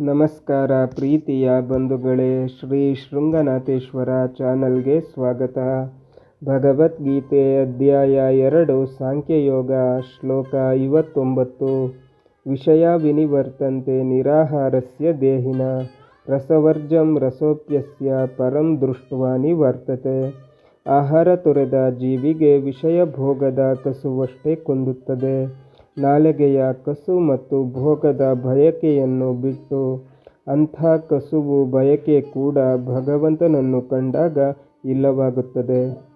ನಮಸ್ಕಾರ ಪ್ರೀತಿಯ ಬಂಧುಗಳೇ, ಶ್ರೀ ಶೃಂಗನಾಥೇಶ್ವರ ಚಾನಲ್ಗೆ ಸ್ವಾಗತ. ಭಗವದ್ಗೀತೆ ಅಧ್ಯಾಯ ಎರಡು, ಸಾಂಖ್ಯಯೋಗ, ಶ್ಲೋಕ ಐವತ್ತೊಂಬತ್ತು. ವಿಷಯ ವಿನಿವರ್ತಂತೆ ನಿರಾಹಾರಸ್ಯ ದೇಹಿನ, ರಸವರ್ಜಂ ರಸೋಪ್ಯಸ್ಯ ಪರಂ ದೃಷ್ಟ್ವಾ ನಿವರ್ತತೆ. ಆಹಾರ ತೊರೆದ ಜೀವಿಗೆ ವಿಷಯ ಭೋಗದ ಕಸುವಷ್ಟೇ ಕುಂದುತ್ತದೆ. ನಾಲಿಗೆಯ ಕಸು ಮತ್ತು ಭೋಗದ ಬಯಕೆಯನ್ನು ಬಿಟ್ಟು ಅಂಥ ಕಸುವು ಬಯಕೆ ಕೂಡ ಭಗವಂತನನ್ನು ಕಂಡಾಗ ಇಲ್ಲವಾಗುತ್ತದೆ.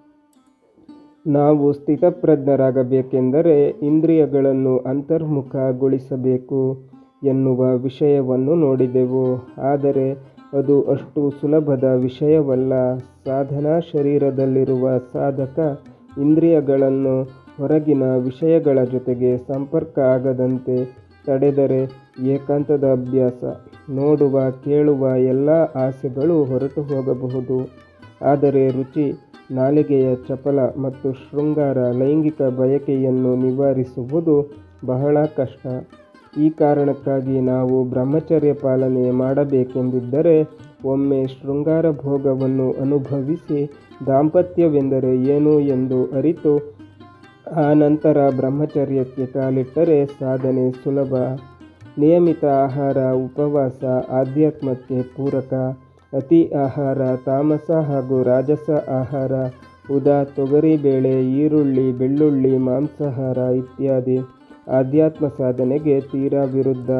ನಾವು ಸ್ಥಿತಪ್ರಜ್ಞರಾಗಬೇಕೆಂದರೆ ಇಂದ್ರಿಯಗಳನ್ನು ಅಂತರ್ಮುಖಗೊಳಿಸಬೇಕು ಎನ್ನುವ ವಿಷಯವನ್ನು ನೋಡಿದೆವು. ಆದರೆ ಅದು ಅಷ್ಟು ಸುಲಭದ ವಿಷಯವಲ್ಲ. ಸಾಧನಾ ಶರೀರದಲ್ಲಿರುವ ಸಾಧಕ ಇಂದ್ರಿಯಗಳನ್ನು ಹೊರಗಿನ ವಿಷಯಗಳ ಜೊತೆಗೆ ಸಂಪರ್ಕ ಆಗದಂತೆ ತಡೆದರೆ ಏಕಾಂತದ ಅಭ್ಯಾಸ. ನೋಡುವ, ಕೇಳುವ ಎಲ್ಲ ಆಸೆಗಳು ಹೊರಟು ಹೋಗಬಹುದು. ಆದರೆ ರುಚಿ, ನಾಲಿಗೆಯ ಚಪಲ ಮತ್ತು ಶೃಂಗಾರ ಲೈಂಗಿಕ ಬಯಕೆಯನ್ನು ನಿವಾರಿಸುವುದು ಬಹಳ ಕಷ್ಟ. ಈ ಕಾರಣಕ್ಕಾಗಿ ನಾವು ಬ್ರಹ್ಮಚರ್ಯ ಪಾಲನೆ ಮಾಡಬೇಕೆಂದಿದ್ದರೆ ಒಮ್ಮೆ ಶೃಂಗಾರ ಭೋಗವನ್ನು ಅನುಭವಿಸಿ ದಾಂಪತ್ಯವೆಂದರೆ ಏನು ಎಂದು ಅರಿತು ಆ ನಂತರ ಬ್ರಹ್ಮಚರ್ಯಕ್ಕೆ ಕಾಲಿಟ್ಟರೆ ಸಾಧನೆ ಸುಲಭ. ನಿಯಮಿತ ಆಹಾರ, ಉಪವಾಸ, ಆಧ್ಯಾತ್ಮಕ್ಕೆ ಪೂರಕ. ಅತಿ ಆಹಾರ, ತಾಮಸ ಹಾಗೂ ರಾಜಸ ಆಹಾರ, ಉದಾ ತೊಗರಿಬೇಳೆ ಈರುಳ್ಳಿ, ಬೆಳ್ಳುಳ್ಳಿ, ಮಾಂಸಾಹಾರ ಇತ್ಯಾದಿ. ಆಧ್ಯಾತ್ಮ ಸಾಧನೆಗೆ ತೀರಾ ವಿರುದ್ಧ.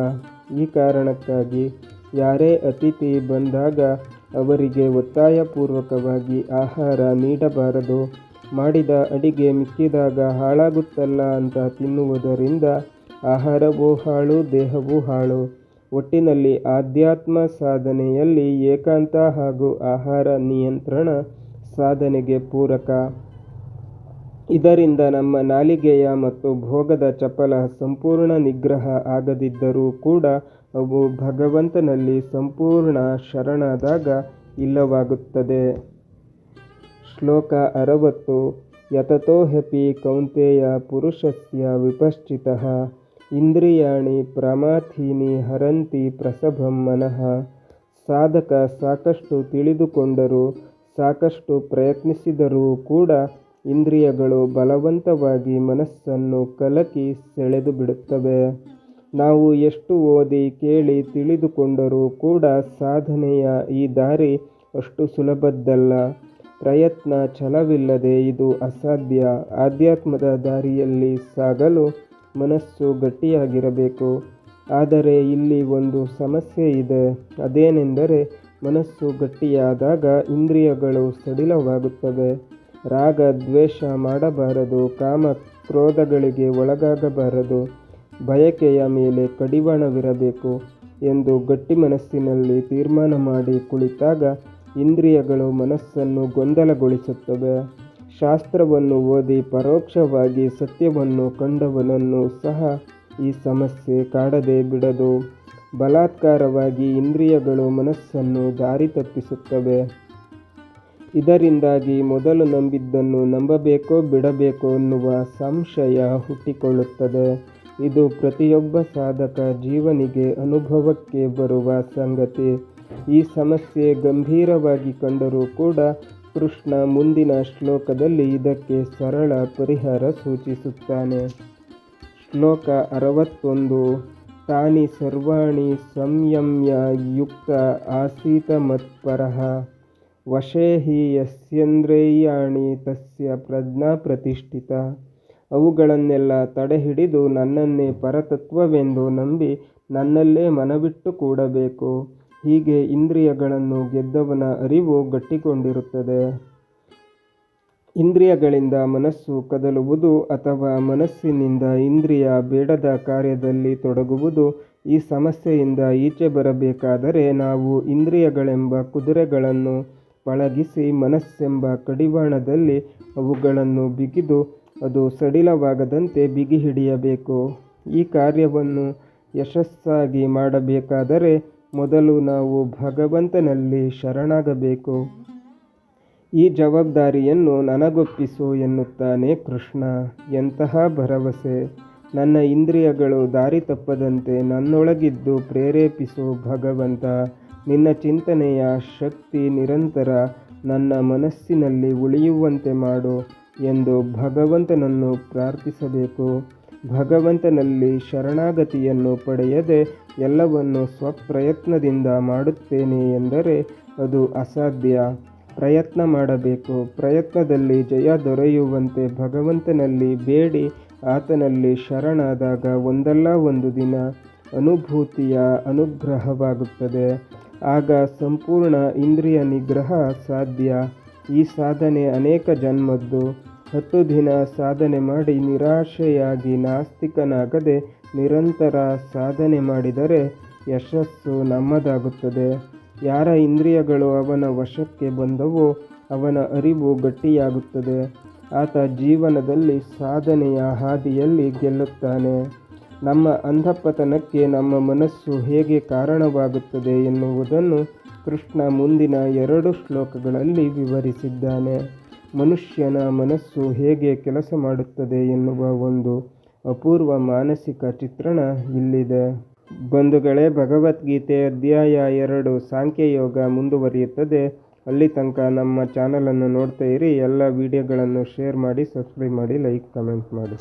ಈ ಕಾರಣಕ್ಕಾಗಿ ಯಾರೇ ಅತಿಥಿ ಬಂದಾಗ ಅವರಿಗೆ ಒತ್ತಾಯಪೂರ್ವಕವಾಗಿ ಆಹಾರ ನೀಡಬಾರದು. ಮಾಡಿದ ಅಡಿಗೆ ಮಿಕ್ಕಿದಾಗ ಹಾಳಾಗುತ್ತಲ್ಲ ಅಂತ ತಿನ್ನುವುದರಿಂದ ಆಹಾರವೂ ಹಾಳು, ದೇಹವೂ ಹಾಳು. ಒಟ್ಟಿನಲ್ಲಿ ಆಧ್ಯಾತ್ಮ ಸಾಧನೆಯಲ್ಲಿ ಏಕಾಂತ ಹಾಗೂ ಆಹಾರ ನಿಯಂತ್ರಣ ಸಾಧನೆಗೆ ಪೂರಕ. ಇದರಿಂದ ನಮ್ಮ ನಾಲಿಗೆಯ ಮತ್ತು ಭೋಗದ ಚಪಲ ಸಂಪೂರ್ಣ ನಿಗ್ರಹ ಆಗದಿದ್ದರೂ ಕೂಡ ಅವು ಭಗವಂತನಲ್ಲಿ ಸಂಪೂರ್ಣ ಶರಣಾದಾಗ ಇಲ್ಲವಾಗುತ್ತದೆ. ಶ್ಲೋಕ ಅರವತ್ತು, ಯತತೋ ಹ್ಯಪಿ ಕೌಂತೆಯ ಪುರುಷಸ್ಯ ವಿಪಶ್ಚಿತಃ, ಇಂದ್ರಿಯಾಣಿ ಪ್ರಮಾಥೀನಿ ಹರಂತಿ ಪ್ರಸಭಂ ಮನಃ. ಸಾಧಕ ಸಾಕಷ್ಟು ತಿಳಿದುಕೊಂಡರೂ, ಸಾಕಷ್ಟು ಪ್ರಯತ್ನಿಸಿದರೂ ಕೂಡ ಇಂದ್ರಿಯಗಳು ಬಲವಂತವಾಗಿ ಮನಸ್ಸನ್ನು ಕಲಕಿ ಸೆಳೆದು ಬಿಡುತ್ತವೆ. ನಾವು ಎಷ್ಟು ಓದಿ ಕೇಳಿ ತಿಳಿದುಕೊಂಡರೂ ಕೂಡ ಸಾಧನೆಯ ಈ ದಾರಿ ಅಷ್ಟು ಸುಲಭದ್ದಲ್ಲ. ಪ್ರಯತ್ನ ಛಲವಿಲ್ಲದೆ ಇದು ಅಸಾಧ್ಯ. ಆಧ್ಯಾತ್ಮದ ದಾರಿಯಲ್ಲಿ ಸಾಗಲು ಮನಸ್ಸು ಗಟ್ಟಿಯಾಗಿರಬೇಕು. ಆದರೆ ಇಲ್ಲಿ ಒಂದು ಸಮಸ್ಯೆ ಇದೆ. ಅದೇನೆಂದರೆ ಮನಸ್ಸು ಗಟ್ಟಿಯಾದಾಗ ಇಂದ್ರಿಯಗಳು ಸಡಿಲವಾಗುತ್ತವೆ. ರಾಗ, ದ್ವೇಷ ಮಾಡಬಾರದು. ಕಾಮ ಕ್ರೋಧಗಳಿಗೆ ಒಳಗಾಗಬಾರದು. ಬಯಕೆಯ ಮೇಲೆ ಕಡಿವಾಣವಿರಬೇಕು ಎಂದು ಗಟ್ಟಿ ಮನಸ್ಸಿನಲ್ಲಿ ತೀರ್ಮಾನ ಮಾಡಿ ಕುಳಿತಾಗ ಇಂದ್ರಿಯಗಳು ಮನಸ್ಸನ್ನು ಗೊಂದಲಗೊಳಿಸುತ್ತವೆ. ಶಾಸ್ತ್ರವನ್ನು ಓದಿ ಪರೋಕ್ಷವಾಗಿ ಸತ್ಯವನ್ನು ಕಂಡವನನ್ನು ಸಹ ಈ ಸಮಸ್ಯೆ ಕಾಡದೆ ಬಿಡದು. ಬಲಾತ್ಕಾರವಾಗಿ ಇಂದ್ರಿಯಗಳು ಮನಸ್ಸನ್ನು ದಾರಿ ತಪ್ಪಿಸುತ್ತವೆ. ಇದರಿಂದಾಗಿ ಮೊದಲು ನಂಬಿದ್ದನ್ನು ನಂಬಬೇಕೋ ಬಿಡಬೇಕೋ ಎನ್ನುವ ಸಂಶಯ ಹುಟ್ಟಿಕೊಳ್ಳುತ್ತದೆ. ಇದು ಪ್ರತಿಯೊಬ್ಬ ಸಾಧಕ ಜೀವನಿಗೆ ಅನುಭವಕ್ಕೆ ಬರುವ ಸಂಗತಿ. ಈ ಸಮಸ್ಯೆ ಗಂಭೀರವಾಗಿ ಕಂಡರೂ ಕೂಡ ಕೃಷ್ಣ ಮುಂದಿನ ಶ್ಲೋಕದಲ್ಲಿ ಇದಕ್ಕೆ ಸರಳ ಪರಿಹಾರ ಸೂಚಿಸುತ್ತಾನೆ. ಶ್ಲೋಕ ಅರವತ್ತೊಂದು, ತಾನಿ ಸರ್ವಾಣಿ ಸಂಯಮ್ಯ ಯುಕ್ತ ಆಸೀತ ಮತ್ಪರಃ, ವಶೇ ಹಿ ಯಸ್ಯಂದ್ರೇಯಾಣಿ ತಸ್ಯ ಪ್ರಜ್ಞಾ ಪ್ರತಿಷ್ಠಿತ, ಅವುಗಳನ್ನೆಲ್ಲ ತಡೆಹಿಡಿದು ನನ್ನನ್ನೇ ಪರತತ್ವವೆಂದು ನಂಬಿ ನನ್ನಲ್ಲೇ ಮನವಿಟ್ಟು ಕೂಡಬೇಕು. ಹೀಗೆ ಇಂದ್ರಿಯಗಳನ್ನು ಗೆದ್ದವನ ಅರಿವು ಗಟ್ಟಿಕೊಂಡಿರುತ್ತದೆ. ಇಂದ್ರಿಯಗಳಿಂದ ಮನಸ್ಸು ಕದಲುವುದು ಅಥವಾ ಮನಸ್ಸಿನಿಂದ ಇಂದ್ರಿಯ ಬೇಡದ ಕಾರ್ಯದಲ್ಲಿ ತೊಡಗುವುದು ಈ ಸಮಸ್ಯೆಯಿಂದ ಈಚೆ ಬರಬೇಕಾದರೆ ನಾವು ಇಂದ್ರಿಯಗಳೆಂಬ ಕುದುರೆಗಳನ್ನು ಪಳಗಿಸಿ ಮನಸ್ಸೆಂಬ ಕಡಿವಾಣದಲ್ಲಿ ಅವುಗಳನ್ನು ಬಿಗಿದು ಅದು ಸಡಿಲವಾಗದಂತೆ ಬಿಗಿಹಿಡಿಯಬೇಕು. ಈ ಕಾರ್ಯವನ್ನು ಯಶಸ್ಸಾಗಿ ಮಾಡಬೇಕಾದರೆ ಮೊದಲು ನಾವು ಭಗವಂತನಲ್ಲಿ ಶರಣಾಗಬೇಕು. ಈ ಜವಾಬ್ದಾರಿಯನ್ನು ನನಗೊಪ್ಪಿಸು ಎನ್ನುತ್ತಾನೆ ಕೃಷ್ಣ. ಎಂತಹ ಭರವಸೆ. ನನ್ನ ಇಂದ್ರಿಯಗಳು ದಾರಿ ತಪ್ಪದಂತೆ ನನ್ನೊಳಗಿದ್ದು ಪ್ರೇರೇಪಿಸು ಭಗವಂತ. ನಿನ್ನ ಚಿಂತನೆಯ ಶಕ್ತಿ ನಿರಂತರ ನನ್ನ ಮನಸ್ಸಿನಲ್ಲಿ ಉಳಿಯುವಂತೆ ಮಾಡು ಎಂದು ಭಗವಂತನನ್ನು ಪ್ರಾರ್ಥಿಸಬೇಕು. ಭಗವಂತನಲ್ಲಿ ಶರಣಾಗತಿಯನ್ನು ಪಡೆಯದೆ ಎಲ್ಲವನ್ನು ಸ್ವಪ್ರಯತ್ನದಿಂದ ಮಾಡುತ್ತೇನೆ ಎಂದರೆ ಅದು ಅಸಾಧ್ಯ. ಪ್ರಯತ್ನ ಮಾಡಬೇಕು. ಪ್ರಯತ್ನದಲ್ಲಿ ಜಯ ದೊರೆಯುವಂತೆ ಭಗವಂತನಲ್ಲಿ ಬೇಡಿ. ಆತನಲ್ಲಿ ಶರಣಾದಾಗ ಒಂದಲ್ಲ ಒಂದು ದಿನ ಅನುಭೂತಿಯ ಅನುಗ್ರಹವಾಗುತ್ತದೆ. ಆಗ ಸಂಪೂರ್ಣ ಇಂದ್ರಿಯ ನಿಗ್ರಹ ಸಾಧ್ಯ. ಈ ಸಾಧನೆ ಅನೇಕ ಜನ್ಮದ್ದು. ಹತ್ತು ದಿನ ಸಾಧನೆ ಮಾಡಿ ನಿರಾಶೆಯಾಗಿ ನಾಸ್ತಿಕನಾಗದೆ ನಿರಂತರ ಸಾಧನೆ ಮಾಡಿದರೆ ಯಶಸ್ಸು ನಮ್ಮದಾಗುತ್ತದೆ. ಯಾರ ಇಂದ್ರಿಯಗಳು ಅವನ ವಶಕ್ಕೆ ಬಂದವೋ ಅವನ ಅರಿವು ಗಟ್ಟಿಯಾಗುತ್ತದೆ. ಆತ ಜೀವನದಲ್ಲಿ ಸಾಧನೆಯ ಹಾದಿಯಲ್ಲಿ ಗೆಲ್ಲುತ್ತಾನೆ. ನಮ್ಮ ಅಂಧಪತನಕ್ಕೆ ನಮ್ಮ ಮನಸ್ಸು ಹೇಗೆ ಕಾರಣವಾಗುತ್ತದೆ ಎನ್ನುವುದನ್ನು ಕೃಷ್ಣ ಮುಂದಿನ ಎರಡು ಶ್ಲೋಕಗಳಲ್ಲಿ ವಿವರಿಸಿದ್ದಾನೆ. ಮನುಷ್ಯನ ಮನಸ್ಸು ಹೇಗೆ ಕೆಲಸ ಮಾಡುತ್ತದೆ ಎನ್ನುವ ಒಂದು ಅಪೂರ್ವ ಮಾನಸಿಕ ಚಿತ್ರಣ ಇಲ್ಲಿದೆ. ಬಂಧುಗಳೇ, ಭಗವದ್ಗೀತೆ ಅಧ್ಯಾಯ ಎರಡು ಸಾಂಖ್ಯಯೋಗ ಮುಂದುವರಿಯುತ್ತದೆ. ಅಲ್ಲಿ ತನಕ ನಮ್ಮ ಚಾನಲನ್ನು ನೋಡ್ತಾ ಇರಿ. ಎಲ್ಲ ವಿಡಿಯೋಗಳನ್ನು ಶೇರ್ ಮಾಡಿ, ಸಬ್ಸ್ಕ್ರೈಬ್ ಮಾಡಿ, ಲೈಕ್, ಕಮೆಂಟ್ ಮಾಡಿ.